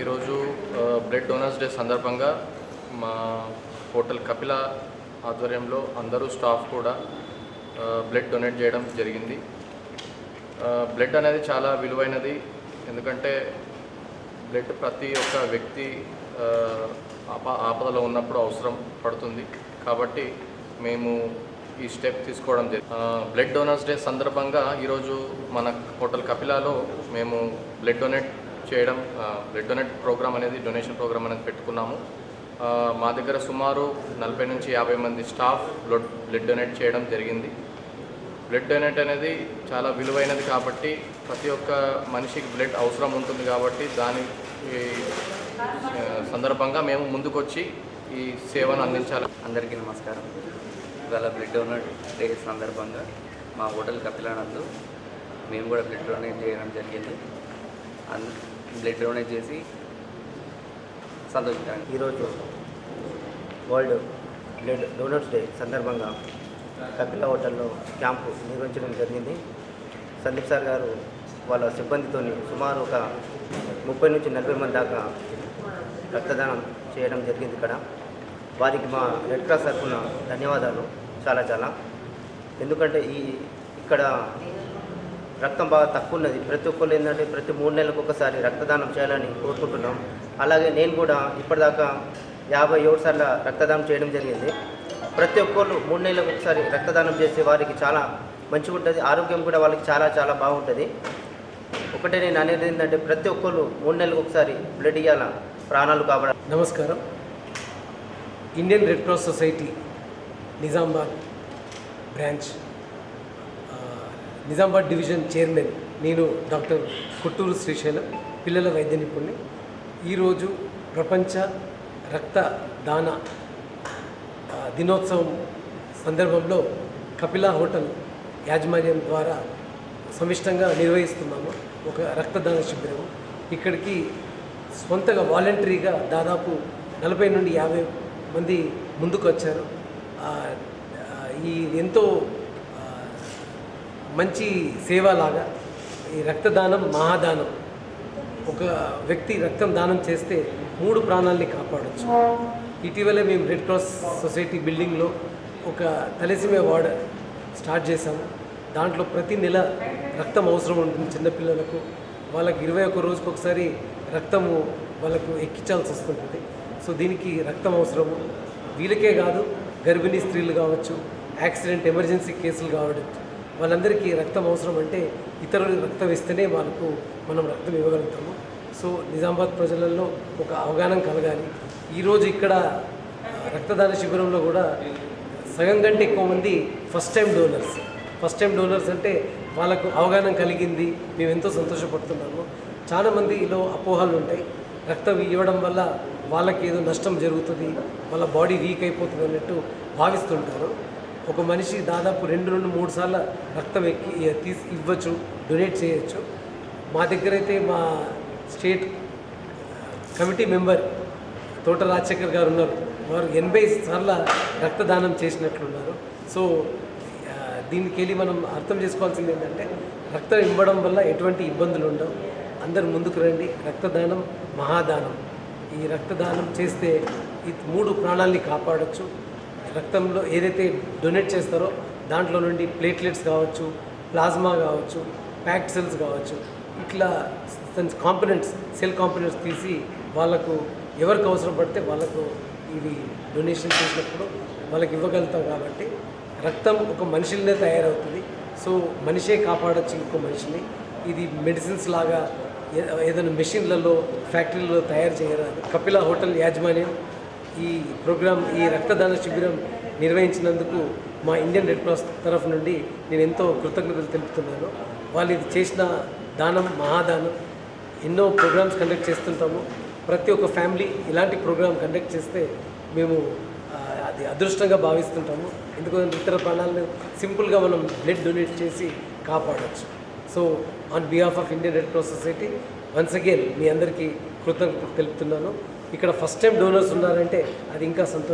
ఈరోజు blood donors day సందర్భంగా మా హోటల్ కపిల ఆధ్వర్యంలో అందరూ స్టాఫ్ కూడా బ్లడ్ డొనేట్ చేయడం జరిగింది. బ్లడ్ అనేది చాలా విలువైనది. ఎందుకంటే బ్లడ్ ప్రతి ఒక్క వ్యక్తి ఆప ఆపదలో ఉన్నప్పుడు అవసరం పడుతుంది. కాబట్టి మేము ఈ స్టెప్ తీసుకోవడం జరిగింది. బ్లడ్ డోనర్స్ డే సందర్భంగా ఈరోజు మన హోటల్ కపిలాలో మేము బ్లడ్ డొనేట్ చేయడం బ్లడ్ డొనేట్ ప్రోగ్రామ్ అనేది డొనేషన్ ప్రోగ్రామ్ అనేది పెట్టుకున్నాము. మా దగ్గర సుమారు నలభై నుంచి యాభై మంది స్టాఫ్ బ్లడ్ బ్లడ్ డొనేట్ చేయడం జరిగింది. బ్లడ్ డొనేట్ అనేది చాలా విలువైనది కాబట్టి ప్రతి ఒక్క మనిషికి బ్లడ్ అవసరం ఉంటుంది కాబట్టి దాని ఈ, సందర్భంగా మేము ముందుకొచ్చి ఈ సేవను అందించాలి. అందరికీ నమస్కారం. ఇవాళ బ్లడ్ డొనేట్ డే సందర్భంగా మా హోటల్ కపిలానందు మేము కూడా బ్లడ్ డొనేట్ చేయడం జరిగింది. అందు బ్లడ్ డొనేట్ చేసి సంతోషించాను ఈరోజు వరల్డ్ బ్లడ్ డోనర్స్ డే సందర్భంగా కపిల హోటల్లో క్యాంపు నిర్వహించడం జరిగింది. సందీప్ సార్ గారు వాళ్ళ సిబ్బందితో సుమారు ఒక ముప్పై నుంచి నలభై మంది దాకా రక్తదానం చేయడం జరిగింది ఇక్కడ. వారికి మా రెడ్ క్రాస్ తరఫున ధన్యవాదాలు. చాలా చాలా. ఎందుకంటే ఈ ఇక్కడ రక్తం బాగా తక్కువ ఉన్నది ప్రతి ఒక్కరు ఏంటంటే ప్రతి మూడు నెలలకు ఒకసారి రక్తదానం చేయాలని కోరుకుంటున్నాం. అలాగే నేను కూడా ఇప్పటిదాకా యాభై ఏడు సార్ల రక్తదానం చేయడం జరిగింది. ప్రతి ఒక్కరు మూడు నెలలకు ఒకసారి రక్తదానం చేస్తే వారికి చాలా మంచిగా ఉంటుంది. ఆరోగ్యం కూడా వాళ్ళకి చాలా చాలా బాగుంటుంది. ఒకటే నేను అనేది ఏంటంటే ప్రతి ఒక్కరు మూడు నెలలకు ఒకసారి బ్లడ్ ఇవ్వాల ప్రాణాలు కాపాడాలి? నమస్కారం. Indian Red Cross Society Nizamabad branch. Nizamabad division chairman నేను డాక్టర్ కొట్టూరు శ్రీశైలం పిల్లల వైద్య నిపుణుని ఈరోజు ప్రపంచ రక్త దాన దినోత్సవం సందర్భంలో కపిలా హోటల్ యాజమాన్యం ద్వారా సమిష్టంగా నిర్వహిస్తున్నాము. ఒక రక్తదాన శిబిరం. ఇక్కడికి సొంతగా వాలంటరీగా దాదాపు నలభై నుండి యాభై మంది ముందుకు వచ్చారు ఈ ఎంతో మంచి సేవలాగా ఈ రక్తదానం మహాదానం. ఒక వ్యక్తి రక్తం దానం చేస్తే మూడు ప్రాణాలని కాపాడొచ్చు. ఇటీవలే మేము రెడ్ క్రాస్ సొసైటీ బిల్డింగ్లో ఒక తలసిమే వార్డ్ స్టార్ట్ చేశాము. దాంట్లో ప్రతి నెల రక్తం అవసరం ఉంటుంది చిన్నపిల్లలకు వాళ్ళకి ఇరవై ఒక్క రోజుకి ఒకసారి రక్తము వాళ్ళకు ఎక్కించాల్సి వస్తుంటుంది. సో దీనికి రక్తం అవసరము. వీళ్ళకే కాదు గర్భిణీ స్త్రీలు కావచ్చు యాక్సిడెంట్ ఎమర్జెన్సీ కేసులు కావచ్చు. వాళ్ళందరికీ రక్తం అవసరం అంటే ఇతరులు రక్తం ఇస్తేనే వాళ్ళకు మనం రక్తం ఇవ్వగలుగుతాము. సో నిజామాబాద్ ప్రజలలో ఒక అవగాహన కలగాలి. ఈరోజు ఇక్కడ రక్తదాన శిబిరంలో కూడా సగం కంటే ఎక్కువ మంది first time donors. First time donors అంటే వాళ్ళకు అవగాహన కలిగింది. మేము ఎంతో సంతోషపడుతున్నాము. చాలా మందిలో అపోహలు ఉంటాయి. రక్తం ఇవ్వడం వల్ల వాళ్ళకి ఏదో నష్టం జరుగుతుంది. వాళ్ళ బాడీ వీక్ అయిపోతుంది అన్నట్టు భావిస్తుంటారు. ఒక మనిషి దాదాపు రెండు రెండు మూడు సార్లు రక్తం ఎక్కి తీసి ఇవ్వచ్చు డొనేట్ చేయొచ్చు. మా దగ్గర అయితే మా స్టేట్ కమిటీ మెంబర్ తోట రాజశేఖర్ గారు ఉన్నారు. వారు ఎనభై సార్ల రక్తదానం చేసినట్లున్నారు. సో దీనికి వెళ్ళి మనం అర్థం చేసుకోవాల్సింది ఏంటంటే రక్తం ఇవ్వడం వల్ల ఎటువంటి ఇబ్బందులు ఉండవు. అందరు ముందుకు రండి. రక్తదానం మహాదానం. ఈ రక్తదానం చేస్తే ఈ మూడు ప్రాణాలని కాపాడొచ్చు. రక్తంలో ఏదైతే డొనేట్ చేస్తారో దాంట్లో నుండి ప్లేట్లెట్స్ కావచ్చు ప్లాజ్మా కావచ్చు ప్యాక్డ్ సెల్స్ కావచ్చు ఇట్లా కాంపనెంట్స్ సెల్ కాంపనెంట్స్ తీసి వాళ్ళకు ఎవరికి అవసరం పడితే వాళ్ళకు ఇవి డొనేషన్ చేసినప్పుడు వాళ్ళకి ఇవ్వగలుగుతాం కాబట్టి రక్తం ఒక మనిషిలోనే తయారవుతుంది. సో మనిషే కాపాడొచ్చు ఇంకో మనిషిని. ఇది మెడిసిన్స్ లాగా ఏదైనా మెషిన్లలో ఫ్యాక్టరీలలో తయారు చేయరాదు. కపిల హోటల్ యాజమాన్యం ఈ ప్రోగ్రాం ఈ రక్తదాన శిబిరం నిర్వహించినందుకు మా ఇండియన్ రెడ్ క్రాస్ తరఫు నుండి నేను ఎంతో కృతజ్ఞతలు తెలుపుతున్నాను. వాళ్ళు ఇది చేసిన దానం మహాదానం. ఎన్నో ప్రోగ్రామ్స్ కండక్ట్ చేస్తుంటాము. ప్రతి ఒక్క ఫ్యామిలీ ఇలాంటి ప్రోగ్రామ్ కండక్ట్ చేస్తే మేము అది అదృష్టంగా భావిస్తుంటాము. ఎందుకంటే ఇతర ప్రాణాలను సింపుల్గా మనం బ్లడ్ డొనేట్ చేసి కాపాడవచ్చు so on behalf of Indian Red Cross Society once again మీ అందరికీ కృతజ్ఞతలు తెలుపుతున్నాను. ఇక్కడ ఫస్ట్ టైం డోనర్స్ ఉన్నారంటే అది ఇంకా సంతోషం.